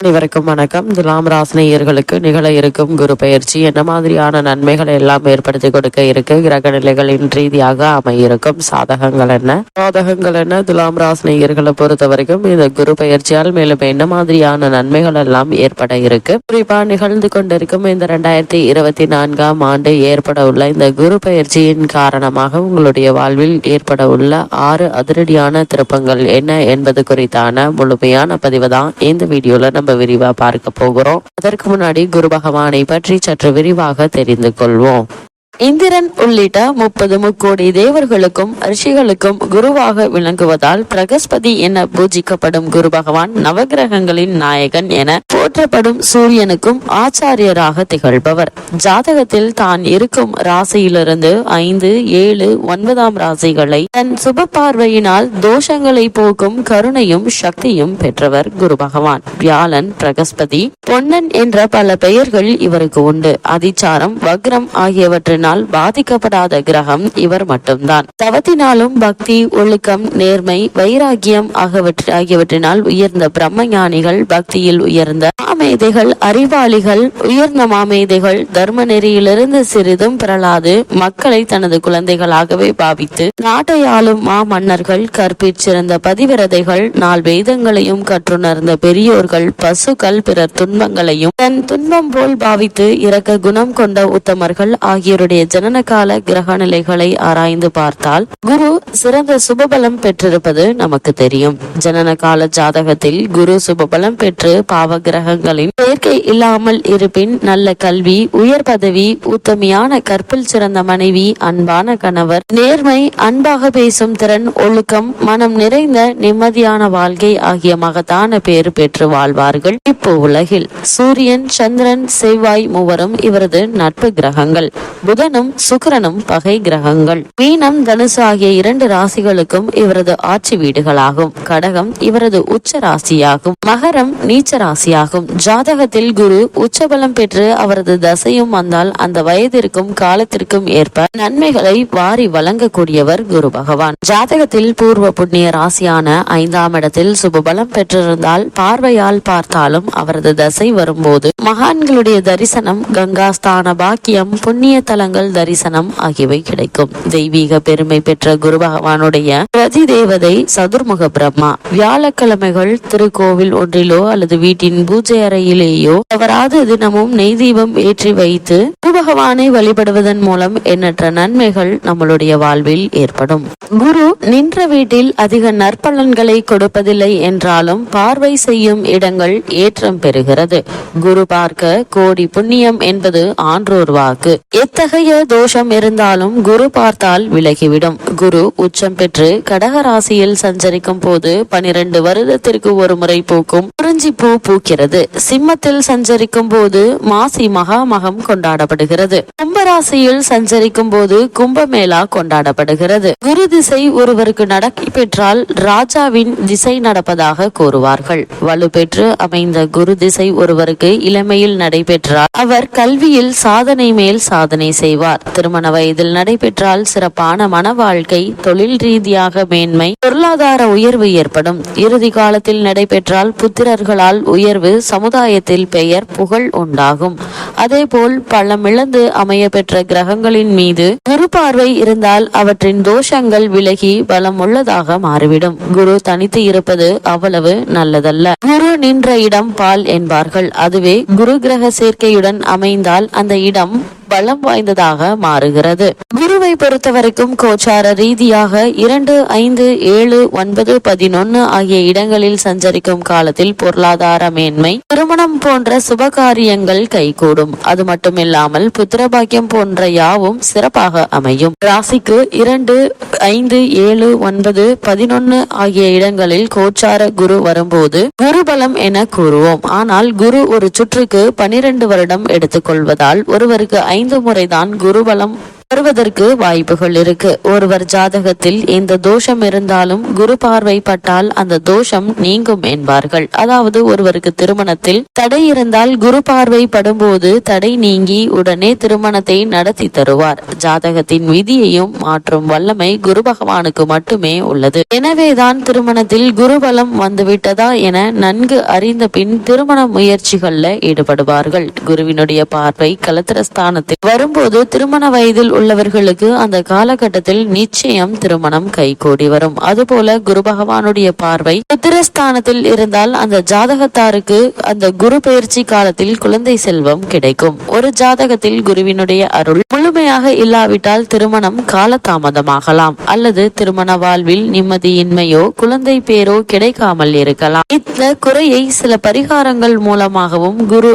அனைவருக்கும் வணக்கம். துலாம் ராசினியர்களுக்கு நிகழ இருக்கும் குரு பயிற்சி. என்ன மாதிரியான நன்மைகளை எல்லாம் ஏற்படுத்தி கொடுக்க இருக்கு? கிரக நிலைகளின் ரீதியாக அமையிருக்கும் சாதகங்கள் என்ன? சாதகங்கள் என்ன? துலாம் ராசினியர்களை பொறுத்த வரைக்கும் இந்த குரு பயிற்சியால் மேலும் என்ன மாதிரியான நன்மைகள் எல்லாம் ஏற்பட இருக்கு? குறிப்பா நிகழ்ந்து கொண்டிருக்கும் இந்த ரெண்டாயிரத்தி இருபத்தி நான்காம் ஆண்டு ஏற்பட உள்ள இந்த குரு பயிற்சியின் காரணமாக உங்களுடைய வாழ்வில் ஏற்பட உள்ள ஆறு அதிரடியான திருப்பங்கள் என்ன என்பது குறித்தான முழுமையான பதிவு தான் இந்த வீடியோல நம்ம விரிவா பார்க்க போகிறோம். அதற்கு முன்னாடி குரு பகவானை பற்றி சற்று விரிவாக தெரிந்து கொள்வோம். இந்திரன் உள்ளிட்ட முப்பது முக்கோடி தேவர்களுக்கும் ரிஷிகளுக்கும் குருவாக விளங்குவதால் பிரகஸ்பதி என பூஜிக்கப்படும் குரு பகவான் நவகிரகங்களின் நாயகன் என போற்றப்படும் சூரியனுக்கும் ஆச்சாரியராக திகழ்பவர். ஜாதகத்தில் தான் இருக்கும் ராசியிலிருந்து ஐந்து ஏழு ஒன்பதாம் ராசிகளை தன் சுப பார்வையினால் தோஷங்களை போக்கும் கருணையும் சக்தியும் பெற்றவர் குரு பகவான். வியாழன் பிரகஸ்பதி பொன்னன் என்ற பல பெயர்கள் இவருக்கு உண்டு. அதிச்சாரம் வக்ரம் ஆகியவற்றின் ஆகியவற்றினால் பாதிக்கப்படாத கிரகம் இவர் மட்டும்தான். தவத்தினாலும் பக்தி ஒழுக்கம் நேர்மை வைராகியம் ஆகியவற்று ஆகியவற்றினால் உயர்ந்த பிரம்ம ஞானிகள் பக்தியில் உயர்ந்த மாமேதைகள் அறிவாளிகள் உயர்ந்த மாமேதைகள் தர்ம நெறியிலிருந்து சிறிதும் பிறளாது மக்களை தனது குழந்தைகளாகவே பாவித்து நாட்டை ஆளும் மா மன்னர்கள் கற்பிச்சிருந்த பதிவிரதைகள் நாள் வேதங்களையும் கற்றுணர்ந்த பெரியோர்கள் பசுக்கள் பிறர் துன்பங்களையும் தன் துன்பம் போல் பாவித்து இறக்க குணம் கொண்ட உத்தமர்கள் ஆகியோருடைய ஜனன கால கிரக நிலைகளை ஆராய்ந்து பார்த்தால் குரு சிறந்த சுபபலம் பெற்றிருப்பது நமக்கு தெரியும். ஜனன கால ஜாதகத்தில் குரு சுபபலம் பெற்று பாவ கிரகங்களின் சேர்க்கை இல்லாமல் இருப்பின் நல்ல கல்வி உயர் பதவி உத்தமையான கற்பில் சிறந்த மனைவி அன்பான கணவர் நேர்மை அன்பாக பேசும் திறன் ஒழுக்கம் மனம் நிறைந்த நிம்மதியான வாழ்க்கை ஆகிய மகத்தான பேறு பெற்று வாழ்வார்கள் இப்போ உலகில். சூரியன் சந்திரன் செவ்வாய் மூவரும் இவரது நட்பு கிரகங்கள். புதனும் சுக்கரனும் பகை கிரகங்கள். மீனம் தனுசு ஆகிய இரண்டு ராசிகளுக்கும் இவரது ஆட்சி வீடுகளாகும். கடகம் இவரது உச்ச ராசியாகும் மகரம் நீச்ச ராசியாகும் ஜாதகத்தில் குரு உச்சபலம் பெற்று அவரது தசையும் வந்தால் அந்த வயதிற்கும் காலத்திற்கும் ஏற்ப நன்மைகளை வாரி வழங்கக்கூடியவர் குரு பகவான். ஜாதகத்தில் பூர்வ புண்ணிய ராசியான ஐந்தாம் இடத்தில் சுபபலம் பெற்றிருந்தால் பார்வையால் பார்த்தாலும் அவரது தசை வரும்போது மகான்களுடைய தரிசனம் கங்காஸ்தான பாக்கியம் புண்ணிய தலங்கள் தரிசனம் ஆகியவை கிடைக்கும். தெய்வீக பெருமை பெற்ற குரு பகவானுடைய பிரதி தேவதை சதுர்முக பிரம்மா. வியாழக்கிழமைகள் திருக்கோவில் ஒன்றிலோ அல்லது வீட்டின் பூஜை அறையிலேயோ தவறாது தினமும் நெய் தீபம் ஏற்றி வைத்து குரு பகவானை வழிபடுவதன் மூலம் எண்ணற்ற நன்மைகள் நம்மளுடைய வாழ்வில் ஏற்படும். குரு நின்ற வீட்டில் அதிக நற்பலன்களை கொடுப்பதில்லை என்றாலும் பார்வை செய்யும் இடங்கள் ஏற்றம் பெறுகிறது. குரு பார்க்க கோடி புண்ணியம் என்பது ஆன்றோர் வாக்கு. எத்தகைய தோஷம் இருந்தாலும் குரு பார்த்தால் விலகிவிடும். குரு உச்சம் பெற்று கடக ராசியில் சஞ்சரிக்கும் போது பனிரெண்டு வருடத்திற்கு ஒரு முறை பூக்கும் குறிஞ்சி பூ பூக்கிறது. சிம்மத்தில் சஞ்சரிக்கும் போது மாசி மகாமகம் கொண்டாடப்படுகிறது. கும்பராசியில் சஞ்சரிக்கும் போது கும்பமேளா கொண்டாடப்படுகிறது. குரு திசை ஒருவருக்கு நடக்கி பெற்றால் ராஜாவின் திசை நடப்பதாக கூறுவார்கள். வலுப்பெற்று அமைந்த குரு திசை ஒருவருக்கு இளமையில் நடைபெற்றால் அவர் கல்வியில் சாதனை மேல் சாதனை செய்வார். திருமண வயதில் நடைபெற்றால் சிறப்பான மன வாழ்க்கை தொழில் ரீதியாக மேன்மை பொருளாதார உயர்வு ஏற்படும். இறுதி காலத்தில் நடைபெற்றால் புத்திரர்களால் உயர்வு சமுதாயத்தில் பெயர் புகழ் உண்டாகும். அதேபோல் பள்ளமிழந்து அமைய பெற்ற கிரகங்களின் மீது குரு பார்வை இருந்தால் அவற்றின் தோஷங்கள் விலகி பலம் உள்ளதாக மாறிவிடும். குரு தனித்து இருப்பது அவ்வளவு நல்லதல்ல. குரு நின்ற இடம் பால் என்பார்கள். அதுவே குரு கிரக சேர்க்கையுடன் அமைந்தால் அந்த இடம் பலம் வாய்ந்ததாக மாறுகிறது. குருவை பொறுத்தவரைக்கும் கோச்சார ரீதியாக இரண்டு ஐந்து ஏழு ஒன்பது பதினொன்னு ஆகிய இடங்களில் சஞ்சரிக்கும் காலத்தில் பொருளாதார மேன்மை திருமணம் போன்ற சுபகாரியங்கள் கைகூடும். அது மட்டுமில்லாமல் புத்திரபாக்கியம் போன்ற யாவும் சிறப்பாக அமையும். ராசிக்கு இரண்டு ஐந்து ஏழு ஒன்பது பதினொன்னு ஆகிய இடங்களில் கோச்சார குரு வரும்போது குருபலம் என கூறுவோம். ஆனால் குரு ஒரு சுற்றுக்கு பனிரெண்டு வருடம் எடுத்துக்கொள்வதால் ஒருவருக்கு ஐந்து முறைதான் குருபலம் வருவதற்கு வாய்ப்புகள் இருக்கு. ஒருவர் ஜாதகத்தில் எந்த தோஷம் இருந்தாலும் குரு பார்வை பட்டால் அந்த தோஷம் நீங்கும் என்பார்கள். அதாவது ஒருவருக்கு திருமணத்தில் தடை இருந்தால் குரு பார்வை படும்போது தடை நீங்கி உடனே திருமணத்தை நடத்தி தருவார். ஜாதகத்தின் விதியையும் மாற்றும் வல்லமை குரு பகவானுக்கு மட்டுமே உள்ளது. எனவேதான் திருமணத்தில் குருபலம் வந்துவிட்டதா என நன்கு அறிந்த பின் திருமண முயற்சிகள்ல ஈடுபடுவார்கள். குருவினுடைய பார்வை கலத்திரஸ்தானத்தில் வரும்போது திருமண வயதில் உள்ளவர்களுக்கு அந்த காலகட்டத்தில் நிச்சயம் திருமணம் கைகூடி வரும். அதுபோல குரு பகவானுடைய பார்வை புத்திரஸ்தானத்தில் இருந்தால் அந்த ஜாதகத்தாருக்கு அந்த குரு பயிற்சி காலத்தில் குழந்தை செல்வம் கிடைக்கும். ஒரு ஜாதகத்தில் குருவினுடைய அருள் முழுமையாக இல்லாவிட்டால் திருமணம் காலதாமதமாகலாம். அல்லது திருமண வாழ்வில் நிம்மதியின்மையோ குழந்தை பேரோ கிடைக்காமல் இருக்கலாம். இந்த குறையை சில பரிகாரங்கள் மூலமாகவும் குரு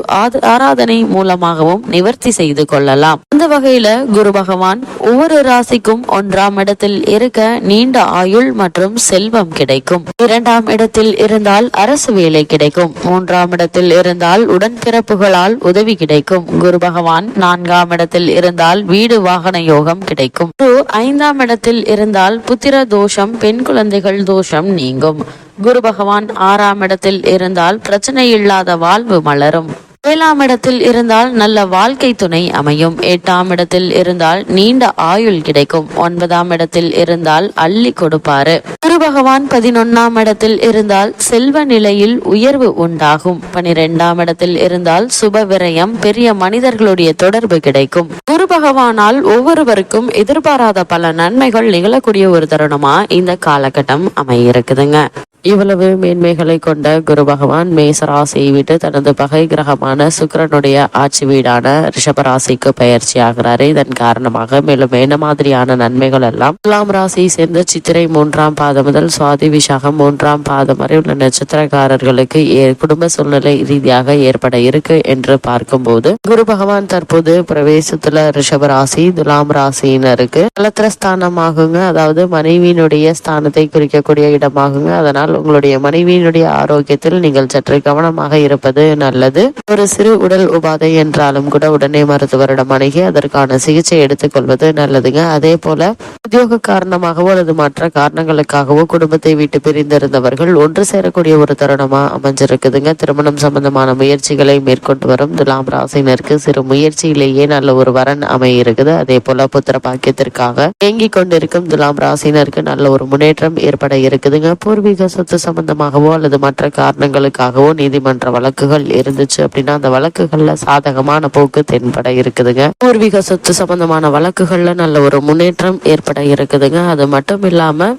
ஆராதனை மூலமாகவும் நிவர்த்தி செய்து கொள்ளலாம். அந்த வகையில குரு பகவான் பகவான் ஒவ்வொரு ராசிக்கும் ஒன்றாம் இடத்தில் இருக்க நீண்ட ஆயுள் மற்றும் செல்வம் கிடைக்கும். இரண்டாம் இடத்தில் இருந்தால் அரசு வேலை கிடைக்கும். மூன்றாம் இடத்தில் இருந்தால் உடன்பிறப்புகளால் உதவி கிடைக்கும். குரு பகவான் நான்காம் இடத்தில் இருந்தால் வீடு வாகன யோகம் கிடைக்கும். குரு ஐந்தாம் இடத்தில் இருந்தால் புத்திர தோஷம் பெண் குழந்தைகள் தோஷம் நீங்கும். குரு பகவான் ஆறாம் இடத்தில் இருந்தால் பிரச்சனை இல்லாத வாழ்வு மலரும். ஏழாம் இடத்தில் இருந்தால் நல்ல வாழ்க்கை துணை அமையும். எட்டாம் இடத்தில் இருந்தால் நீண்ட ஆயுள் கிடைக்கும். ஒன்பதாம் இடத்தில் இருந்தால் அள்ளி கொடுப்பாரு. குரு பகவான் பதினொன்னாம் இடத்தில் இருந்தால் செல்வ நிலையில் உயர்வு உண்டாகும். பனிரெண்டாம் இடத்தில் இருந்தால் சுப விரயம் பெரிய மனிதர்களுடைய தொடர்பு கிடைக்கும். குரு பகவானால் ஒவ்வொருவருக்கும் எதிர்பாராத பல நன்மைகள் நிகழக்கூடிய ஒரு தருணமா இந்த காலகட்டம் அமையிருக்குதுங்க இவ்வளவு மேன்மைகளை கொண்ட குரு பகவான் மேசராசியை விட்டு தனது பகை கிரகமான சுக்கிரனுடைய ஆட்சி வீடான ரிஷபராசிக்கு பயிற்சி ஆகிறாரு. இதன் காரணமாக மேலும் என்ன மாதிரியான நன்மைகள் எல்லாம்? துலாம் ராசியை சேர்ந்த சித்திரை மூன்றாம் பாதம் முதல் சுவாதி விசாகம் மூன்றாம் பாதம் வரை உள்ள நட்சத்திரக்காரர்களுக்கு ஏ- குடும்ப சூழ்நிலை ரீதியாக ஏற்பட இருக்கு என்று பார்க்கும்போது குரு பகவான் தற்போது பிரவேசத்துல ரிஷபராசி துலாம் ராசியினருக்கு. கலத்திரஸ்தானமாகுங்க அதாவது மனைவியினுடைய ஸ்தானத்தை குறிக்கக்கூடிய இடமாகுங்க. அதனால் உங்களுடைய மனைவியினுடைய ஆரோக்கியத்தில் நீங்கள் சற்று கவனமாக இருப்பது நல்லது. ஒரு சிறு உடல் உபாதை என்றாலும் கூட உடனே மருத்துவரிடம் அணுகி அதற்கான சிகிச்சை எடுத்துக்கொள்வது நல்லதுங்க. அதே போல உத்தியோக காரணமாகவோ அல்லது மற்ற காரணங்களுக்காகவோ குடும்பத்தை விட்டு பிரிந்திருந்தவர்கள் ஒன்று சேரக்கூடிய ஒரு தருணமா அமைஞ்சிருக்குதுங்க. திருமணம் சம்பந்தமான முயற்சிகளை மேற்கொண்டு வரும் துலாம் ராசினருக்கு சிறு முயற்சியிலேயே நல்ல ஒரு வரன் அமையிருக்குது. அதே போல புத்திர பாக்கியத்திற்காக இயங்கிக் கொண்டிருக்கும் துலாம் ராசினருக்கு நல்ல ஒரு முன்னேற்றம் ஏற்பட இருக்குதுங்க. பூர்வீக சொத்து சம்பந்தமாகவோ அல்லது மற்ற காரணங்களுக்காகவோ நீதிமன்ற வழக்குகள் இருந்துச்சு அப்படின்னா அந்த வழக்குகள்ல சாதகமான போக்கு தென்பட இருக்குதுங்க. பூர்வீக சொத்து சம்பந்தமான வழக்குகள்ல நல்ல ஒரு முன்னேற்றம் ஏற்பட இருக்குதுங்க. அது மட்டும் இல்லாம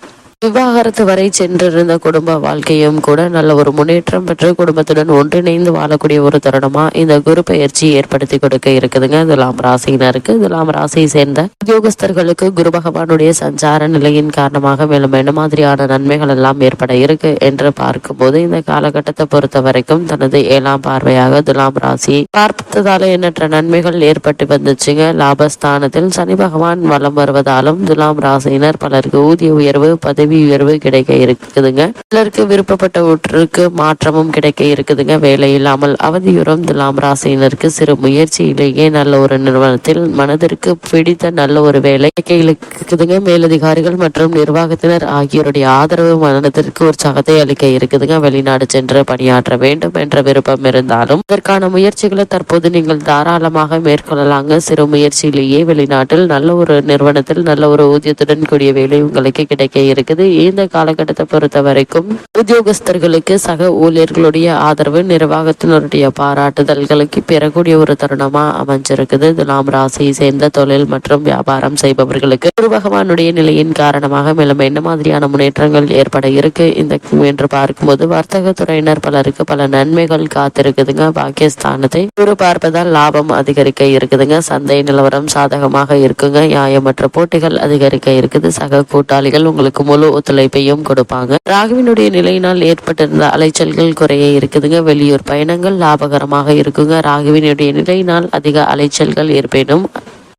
விவாகரத்து வரை சென்றிருந்த குடும்ப வாழ்க்கையும் கூட நல்ல ஒரு முன்னேற்றம் பெற்று குடும்பத்துடன் ஒன்றிணைந்து வாழக்கூடிய ஒரு தருணமா இந்த குரு பயிற்சி ஏற்படுத்தி கொடுக்க இருக்குதுங்க. துலாம் ராசியினருக்கு. துலாம் ராசியை சேர்ந்த உத்தியோகஸ்தர்களுக்கு குரு பகவானுடைய சஞ்சார நிலையின் காரணமாக மேலும் என்ன மாதிரியான நன்மைகள் எல்லாம் ஏற்பட இருக்கு என்று பார்க்கும்போது இந்த காலகட்டத்தை பொறுத்த வரைக்கும் தனது ஏழாம் பார்வையாக துலாம் ராசி பார்த்ததால எண்ணற்ற நன்மைகள் ஏற்பட்டு வந்துச்சுங்க. லாபஸ்தானத்தில் சனி பகவான் வலம் வருவதாலும் துலாம் ராசியினர் பலருக்கு ஊதிய உயர்வு பதவி உயர்வு கிடைக்க இருக்குதுங்க. சிலருக்கு விருப்பப்பட்டவற்றுக்கு மாற்றமும் கிடைக்க இருக்குதுங்க. வேலை இல்லாமல் அவதியுறும் துலாம் ராசியினருக்கு சிறு முயற்சியிலேயே நல்ல ஒரு நிறுவனத்தில் மனதிற்கு பிடித்த நல்ல ஒரு வேலை இருக்குதுங்க. மேலதிகாரிகள் மற்றும் நிர்வாகத்தினர் ஆகியோருடைய ஆதரவு மனதிற்கு உற்சாகத்தை அளிக்க இருக்குதுங்க. வெளிநாடு சென்று பணியாற்ற வேண்டும் என்ற விருப்பம் இருந்தாலும் இதற்கான முயற்சிகளை தற்போது நீங்கள் தாராளமாக மேற்கொள்ளலாங்க. சிறு முயற்சியிலேயே வெளிநாட்டில் நல்ல ஒரு நிறுவனத்தில் நல்ல ஒரு ஊதியத்துடன் கூடிய வேலை உங்களுக்கு கிடைக்க இருக்குது. இந்த காலகட்டத்தை பொறுத்த வரைக்கும் உத்தியோகஸ்தர்களுக்கு சக ஊழியர்களுடைய ஆதரவு நிர்வாகத்தினருடைய பாராட்டுதல்களுக்கு பெறக்கூடிய ஒரு தருணமா அமைஞ்சிருக்குது. துலாம் ராசியை சேர்ந்த தொழில் மற்றும் வியாபாரம் செய்பவர்களுக்கு குரு பகவானுடைய நிலையின் காரணமாக மேலும் என்ன மாதிரியான முன்னேற்றங்கள் ஏற்பட இருக்கு? இந்த என்று பார்க்கும்போது வர்த்தக துறையினர் பலருக்கு பல நன்மைகள் காத்திருக்குதுங்க. பாகிஸ்தானத்தை குரு பார்ப்பதால் லாபம் அதிகரிக்க இருக்குதுங்க. சந்தை நிலவரம் சாதகமாக இருக்குங்க. நியாயமற்ற போட்டிகள் அதிகரிக்க இருக்குது. சக கூட்டாளிகள் உங்களுக்கு முழு ஒத்துழைப்பையும் கொடுப்பாங்க. ராகுவினுடைய நிலையினால் ஏற்பட்டிருந்த அலைச்சல்கள் குறைய இருக்குதுங்க. வெளியூர் பயணங்கள் லாபகரமாக இருக்குங்க. ராகுவினுடைய நிலையினால் அதிக அலைச்சல்கள் இருப்பினும்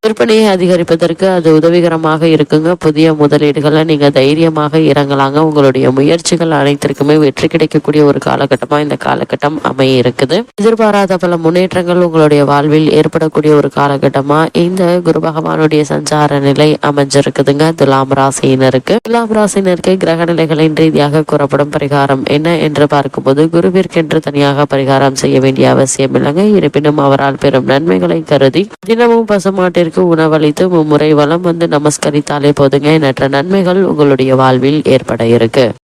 விற்பனையை அதிகரிப்பதற்கு அது உதவிகரமாக இருக்குங்க. புதிய முதலீடுகளை நீங்கள் தைரியமாக இறங்கலாங்க. உங்களுடைய முயற்சிகள் அனைத்திற்குமே வெற்றி கிடைக்கக்கூடிய ஒரு காலகட்டமாக இந்த காலகட்டம் அமைய இருக்குது. எதிர்பாராத பல முன்னேற்றங்கள் உங்களுடைய வாழ்வில் ஏற்படக்கூடிய ஒரு காலகட்டமாக இந்த குரு பகவானுடைய சஞ்சார நிலை அமைஞ்சிருக்குதுங்க. துலாம் ராசியினருக்கு. துலாம் ராசியினருக்கு கிரக நிலைகளின் ரீதியாக கூறப்படும் பரிகாரம் என்ன என்று பார்க்கும்போது குருவிற்கென்று தனியாக பரிகாரம் செய்ய வேண்டிய அவசியம் இல்லைங்க இருப்பினும் அவரால் பெறும் நன்மைகளை கருதி தினமும் பசுமாட்டிற்கு உணவளித்து மும்முறை வலம் வந்து நமஸ்கரித்தாலே போதுங்க. எண்ணற்ற நன்மைகள் உங்களுடைய வாழ்வில் ஏற்பட இருக்கு.